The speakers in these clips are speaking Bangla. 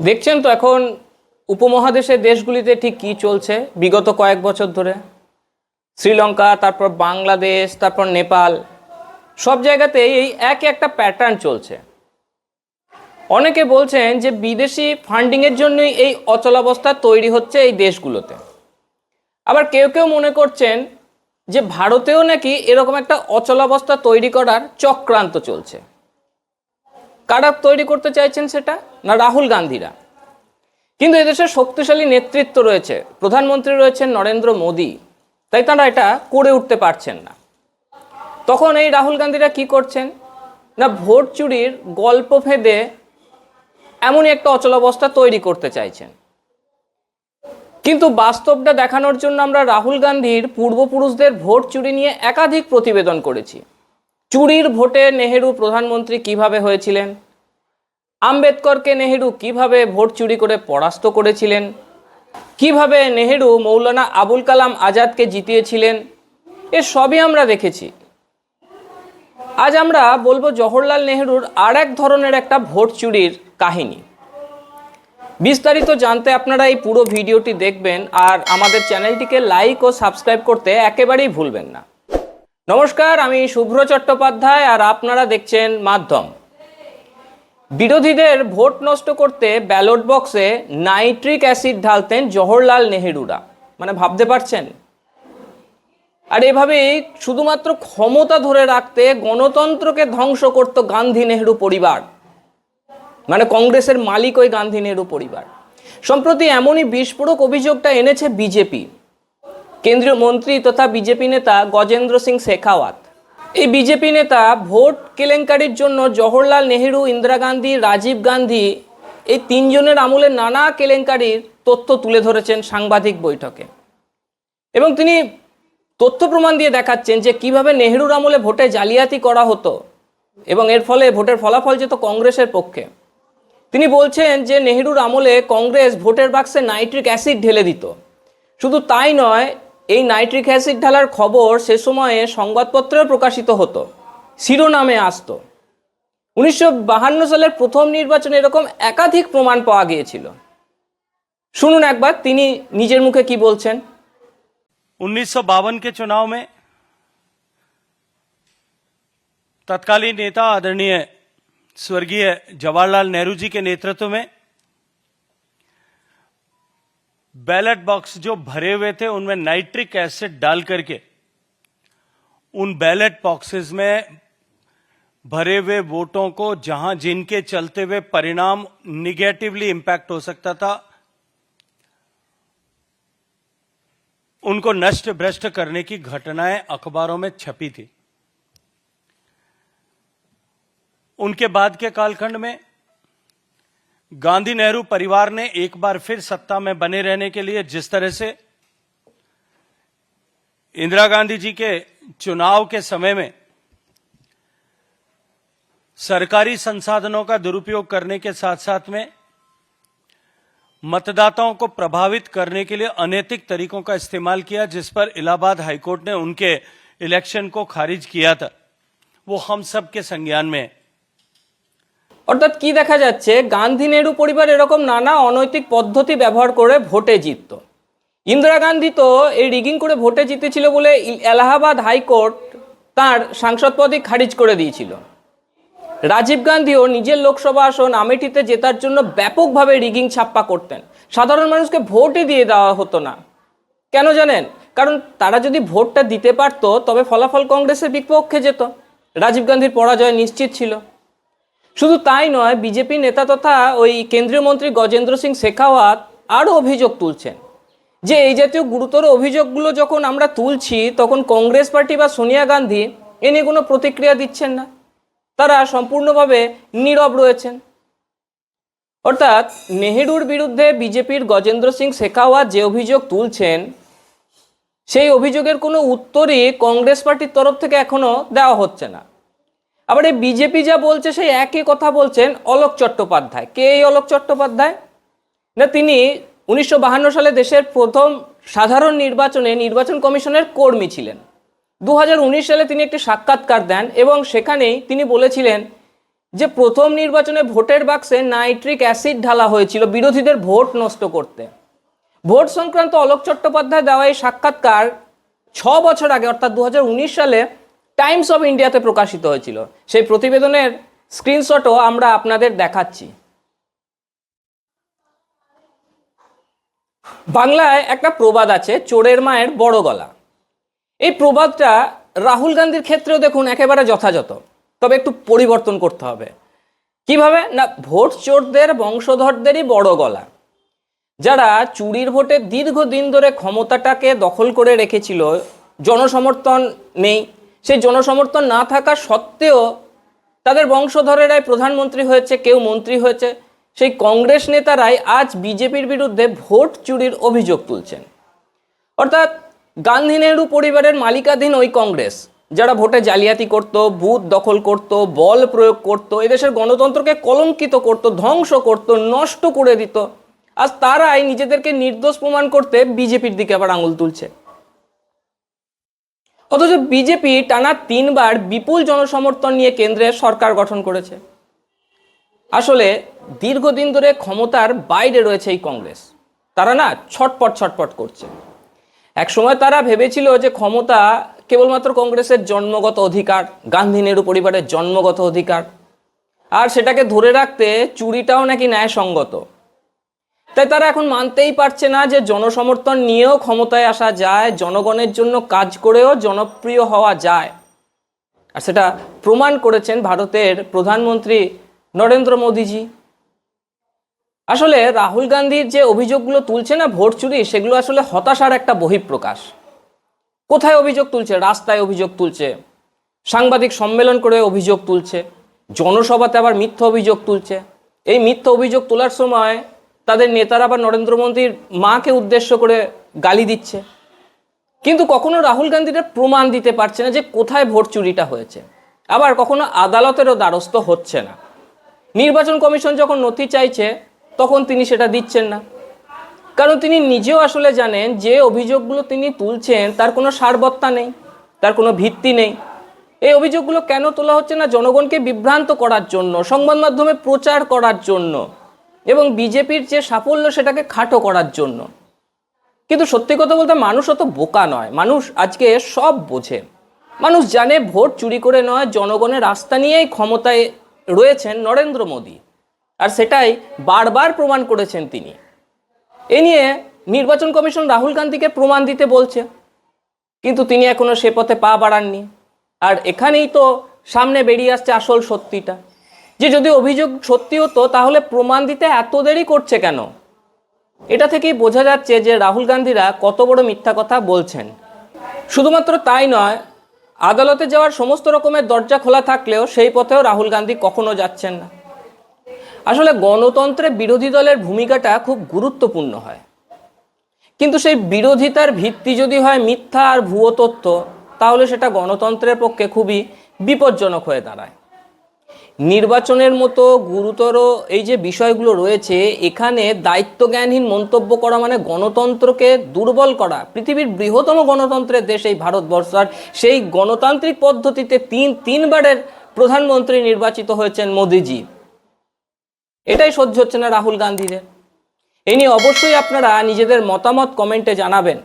দেখছেন তো এখন উপমহাদেশের দেশগুলিতে ঠিক কি চলছে? বিগত কয়েক বছর ধরে শ্রীলঙ্কা, তারপর বাংলাদেশ, তারপর নেপাল, সব জায়গাতেই এই এক একটা প্যাটার্ন চলছে। অনেকে বলছেন যে বিদেশি ফান্ডিংয়ের জন্যই এই অচলাবস্থা তৈরি হচ্ছে এই দেশগুলোতে। আবার কেউ কেউ মনে করছেন যে ভারতেও নাকি এরকম একটা অচলাবস্থা তৈরি করার চক্রান্ত চলছে। কারা তৈরি করতে চাইছেন সেটা? না রাহুল গান্ধীরা। কিন্তু এদেশে শক্তিশালী নেতৃত্ব রয়েছে। প্রধানমন্ত্রী রয়েছেন নরেন্দ্র মোদী। তাই তারা এটা করে উঠতে পারছেন না। তখন এই রাহুল গান্ধীরা কি করছেন? না ভোট চুরির গল্প ফেদে এমনই একটা অচলাবস্থা তৈরি করতে চাইছেন। কিন্তু বাস্তবটা দেখানোর জন্য আমরা রাহুল গান্ধীর পূর্বপুরুষদের ভোট চুরি নিয়ে একাধিক প্রতিবেদন করেছি। চুরির ভোটে নেহেরু প্রধানমন্ত্রী কীভাবে হয়েছিলেন? আম্বেদকরকে নেহেরু কীভাবে ভোট চুরি করে পরাস্ত করেছিলেন? কীভাবে নেহেরু মৌলানা আবুল কালাম আজাদকে জিতিয়েছিলেন? এ সবই আমরা দেখেছি। আজ আমরা বলব জওহরলাল নেহেরুর আর এক ধরনের একটা ভোট চুরির কাহিনী। বিস্তারিত জানতে আপনারা এই পুরো ভিডিওটি দেখবেন আর আমাদের চ্যানেলটিকে লাইক ও সাবস্ক্রাইব করতে একেবারেই ভুলবেন না। নমস্কার, আমি শুভ্র চট্টোপাধ্যায় আর আপনারা দেখছেন মাধ্যম। বিরোধীদের ভোট নষ্ট করতে ব্যালট বক্সে নাইট্রিক অ্যাসিড ঢালতেন জওহরলাল নেহেরুরা। মানে ভাবতে পারছেন? আর এভাবেই শুধুমাত্র ক্ষমতা ধরে রাখতে গণতন্ত্রকে ধ্বংস করত গান্ধী নেহেরু পরিবার। মানে কংগ্রেসের মালিক ওই গান্ধী নেহেরু পরিবার। সম্প্রতি এমনই বিস্ফোরক অভিযোগটা এনেছে বিজেপি। কেন্দ্রীয় মন্ত্রী তথা বিজেপি নেতা গজেন্দ্র সিং শেখাওয়াত। এই বিজেপি নেতা ভোট কেলেঙ্কারির জন্য জওহরলাল নেহেরু, ইন্দিরা গান্ধী, রাজীব গান্ধী এই তিনজনের আমলে নানা কেলেঙ্কারির তথ্য তুলে ধরেছেন সাংবাদিক বৈঠকে। এবং তিনি তথ্য প্রমাণ দিয়ে দেখাচ্ছেন যে কীভাবে নেহেরুর আমলে ভোটে জালিয়াতি করা হতো এবং এর ফলে ভোটের ফলাফল যেত কংগ্রেসের পক্ষে। তিনি বলছেন যে নেহেরুর আমলে কংগ্রেস ভোটের বাক্সে নাইট্রিক অ্যাসিড ঢেলে দিত। শুধু তাই নয় এই নাইট্রিক অ্যাসিড ঢালার খবর সে সময়ে সংবাদপত্রেও প্রকাশিত হতো শিরোনামে আসতো উনিশশো বাহান্ন সালের প্রথম নির্বাচনে এরকম একাধিক প্রমাণ পাওয়া গিয়েছিল শুনুন একবার তিনি নিজের মুখে কি বলছেন उन्नीस के चुनाव में तत्कालीन नेता आदरणीय स्वर्गीय जवाहरलाल नेहरू जी के नेतृत्व में बैलेट बॉक्स जो भरे हुए थे, उनमें नाइट्रिक एसिड डाल करके, उन बैलेट बॉक्सेस में भरे हुए वोटों को, जहाँ जिनके चलते हुए परिणाम निगेटिवली इंपैक्ट हो सकता था, उनको नष्ट भ्रष्ट करने की घटनाएँ अखबारों में छपी थी। उनके बाद के कालखंड में गांधी नेहरू परिवार ने एक बार फिर सत्ता में बने रहने के लिए जिस तरह से इंदिरा गांधी जी के चुनाव के समय में सरकारी संसाधनों का दुरुपयोग करने के साथ साथ में मतदाताओं को प्रभावित करने के लिए अनैतिक तरीकों का इस्तेमाल किया, जिस पर इलाहाबाद हाईकोर्ट ने उनके इलेक्शन को खारिज किया था। वो हम सब के संज्ञान में है অর্থাৎ কি দেখা যাচ্ছে? গান্ধী নেহরু পরিবার এরকম নানা অনৈতিক পদ্ধতি ব্যবহার করে ভোটে জিতত। ইন্দিরা গান্ধী তো এই রিগিং করে ভোটে জিতেছিল বলে এলাহাবাদ হাইকোর্ট তার সাংসদ পদই খারিজ করে দিয়েছিল। রাজীব গান্ধীও নিজের লোকসভা আসন আমেঠিতে জেতার জন্য ব্যাপকভাবে রিগিং ছাপ্পা করতেন। সাধারণ মানুষকে ভোটই দিয়ে দেওয়া হতো না। কেন জানেন? কারণ তারা যদি ভোটটা দিতে পারতো, তবে ফলাফল কংগ্রেসের বিপক্ষে যেত। রাজীব গান্ধীর পরাজয় নিশ্চিত ছিল। শুধু তাই নয়, বিজেপি নেতা তথা ওই কেন্দ্রীয় মন্ত্রী গজেন্দ্র সিং শেখাওয়াত আরও অভিযোগ তুলছেন যে এই জাতীয় গুরুতর অভিযোগগুলো যখন আমরা তুলছি, তখন কংগ্রেস পার্টি বা সোনিয়া গান্ধী এ নিয়ে কোনো প্রতিক্রিয়া দিচ্ছেন না। তারা সম্পূর্ণভাবে নীরব রয়েছেন। অর্থাৎ নেহেরুর বিরুদ্ধে বিজেপির গজেন্দ্র সিং শেখাওয়াত যে অভিযোগ তুলছেন, সেই অভিযোগের কোনো উত্তরই কংগ্রেস পার্টির তরফ থেকে এখনও দেওয়া হচ্ছে না। আবার এই বিজেপি যা বলছে, সেই একই কথা বলছেন অলোক চট্টোপাধ্যায়। কে এই অলোক চট্টোপাধ্যায়? না, তিনি উনিশশো সালে দেশের প্রথম সাধারণ নির্বাচনে নির্বাচন কমিশনের কর্মী ছিলেন। দু হাজার উনিশ সালে তিনি একটি সাক্ষাৎকার দেন এবং সেখানেই তিনি বলেছিলেন যে, প্রথম নির্বাচনে ভোটের বাক্সে নাইট্রিক অ্যাসিড ঢালা হয়েছিল বিরোধীদের ভোট নষ্ট করতে। ভোট সংক্রান্ত অলোক চট্টোপাধ্যায় দেওয়া এই সাক্ষাৎকার ছ বছর আগে, অর্থাৎ দু হাজার উনিশ সালে টাইমস অফ ইন্ডিয়াতে প্রকাশিত হয়েছিল। সেই প্রতিবেদনের স্ক্রিনশটও আমরা আপনাদের দেখাচ্ছি। বাংলায় একটা প্রবাদ আছে, চোরের মায়ের বড় গলা। এই প্রবাদটা রাহুল গান্ধীর ক্ষেত্রেও দেখুন একেবারে যথাযথ, তবে একটু পরিবর্তন করতে হবে। কীভাবে? না, ভোট চোরদের বংশধরদেরই বড় গলা। যারা চুরির ভোটে দীর্ঘদিন ধরে ক্ষমতাটাকে দখল করে রেখেছিল, জনসমর্থন নেই সেই জনসমর্থন না থাকা সত্ত্বেও তাদের বংশধরেরাই প্রধানমন্ত্রী হয়েছে, কেউ মন্ত্রী হয়েছে। সেই কংগ্রেস নেতারাই আজ বিজেপির বিরুদ্ধে ভোট চুরির অভিযোগ তুলছেন। অর্থাৎ গান্ধী নেহরু পরিবারের মালিকাধীন ওই কংগ্রেস, যারা ভোটে জালিয়াতি করত, বুথ দখল করত, বল প্রয়োগ করত, এদেশের গণতন্ত্রকে কলঙ্কিত করত, ধ্বংস করত, নষ্ট করে দিত। আজ তারাই নিজেদেরকে নির্দোষ প্রমাণ করতে বিজেপির দিকে আবার আঙুল তুলছে। অথচ বিজেপি টানা তিনবার বিপুল জনসমর্থন নিয়ে কেন্দ্রে সরকার গঠন করেছে। আসলে দীর্ঘদিন ধরে ক্ষমতার বাইরে রয়েছে এই কংগ্রেস। তারা না ছটপট ছটপট করছে। এক সময় তারা ভেবেছিল যে ক্ষমতা কেবলমাত্র কংগ্রেসের জন্মগত অধিকার, গান্ধী নেহরু পরিবারের জন্মগত অধিকার। আর সেটাকে ধরে রাখতে চুরিটাও নাকি ন্যায়সঙ্গত। তাই তারা এখন মানতেই পারছে না যে জনসমর্থন নিয়েও ক্ষমতায় আসা যায়, জনগণের জন্য কাজ করেও জনপ্রিয় হওয়া যায়। আর সেটা প্রমাণ করেছেন ভারতের প্রধানমন্ত্রী নরেন্দ্র মোদীজি। আসলে রাহুল গান্ধীর যে অভিযোগগুলো তুলছে না ভোট চুরি, সেগুলো আসলে হতাশার একটা বহিঃপ্রকাশ। কোথায় অভিযোগ তুলছে? রাস্তায় অভিযোগ তুলছে। সাংবাদিক সম্মেলন করে অভিযোগ তুলছে। জনসভাতে আবার মিথ্যা অভিযোগ তুলছে। এই মিথ্যা অভিযোগ তোলার সময় তাদের নেতারা বা নরেন্দ্র মোদীর মাকে উদ্দেশ্য করে গালি দিচ্ছে। কিন্তু কখনো রাহুল গান্ধীরা প্রমাণ দিতে পারছে না যে কোথায় ভোট চুরিটা হয়েছে। আবার কখনো আদালতেরও দ্বারস্থ হচ্ছে না। নির্বাচন কমিশন যখন নথি চাইছে, তখন তিনি সেটা দিচ্ছেন না। কারণ তিনি নিজেও আসলে জানেন যে অভিযোগগুলো তিনি তুলছেন, তার কোনো সারবত্তা নেই, তার কোনো ভিত্তি নেই। এই অভিযোগগুলো কেন তোলা হচ্ছে না জনগণকে বিভ্রান্ত করার জন্য, সংবাদ মাধ্যমে প্রচার করার জন্য? এবং বিজেপির যে সাফল্য সেটাকে খাটো করার জন্য। কিন্তু সত্যি কথা বলতে মানুষ অত বোকা নয়। মানুষ আজকে সব বোঝে। মানুষ জানে ভোট চুরি করে নয় জনগণের রাস্তা নিয়েই ক্ষমতায় রয়েছেন নরেন্দ্র মোদী। আর সেটাই বারবার প্রমাণ করেছেন তিনি। এ নিয়ে নির্বাচন কমিশন রাহুল গান্ধীকে প্রমাণ দিতে বলছে। কিন্তু তিনি এখনও সে পথে পা বাড়াননি। আর এখানেই তো সামনে বেরিয়ে আসছে আসল সত্যিটা। যে যদি অভিযোগ সত্যি হতো, তাহলে প্রমাণ দিতে এত দেরি করছে কেন? এটা থেকেই বোঝা যাচ্ছে যে রাহুল গান্ধীরা কত বড় মিথ্যা কথা বলছেন। শুধুমাত্র তাই নয়, আদালতে যাওয়ার সমস্ত রকমের দরজা খোলা থাকলেও সেই পথেও রাহুল গান্ধী কখনো যাচ্ছেন না। আসলে গণতন্ত্রে বিরোধী দলের ভূমিকাটা খুব গুরুত্বপূর্ণ হয়। কিন্তু সেই বিরোধিতার ভিত্তি যদি হয় মিথ্যা আর ভুয়ো তথ্য, তাহলে সেটা গণতন্ত্রের পক্ষে খুবই বিপজ্জনক হয়ে দাঁড়ায়। নির্বাচনের মতো গুরুতর এই যে বিষয়গুলো রয়েছে, এখানে দায়িত্বজ্ঞানহীন মন্তব্য করা মানে গণতন্ত্রকে দুর্বল করা। পৃথিবীর বৃহত্তম গণতন্ত্রের দেশ এই ভারতবর্ষ, আর সেই গণতান্ত্রিক পদ্ধতিতে তিন, তিনবারের প্রধানমন্ত্রী নির্বাচিত হয়েছেন মোদিজি। এটাই সহ্য হচ্ছে না রাহুল গান্ধীদের। এ নিয়ে অবশ্যই আপনারা নিজেদের মতামত কমেন্টে জানাবেন।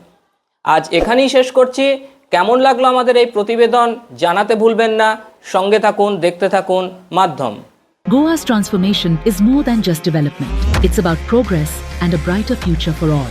আজ এখানেই শেষ করছি। কেমন লাগল আমাদের এই প্রতিবেদন জানাতে ভুলবেন না। সঙ্গে থাকুন দেখতে থাকুন মাধ্যম Goa's transformation is more than just development. It's about progress and a brighter future for all.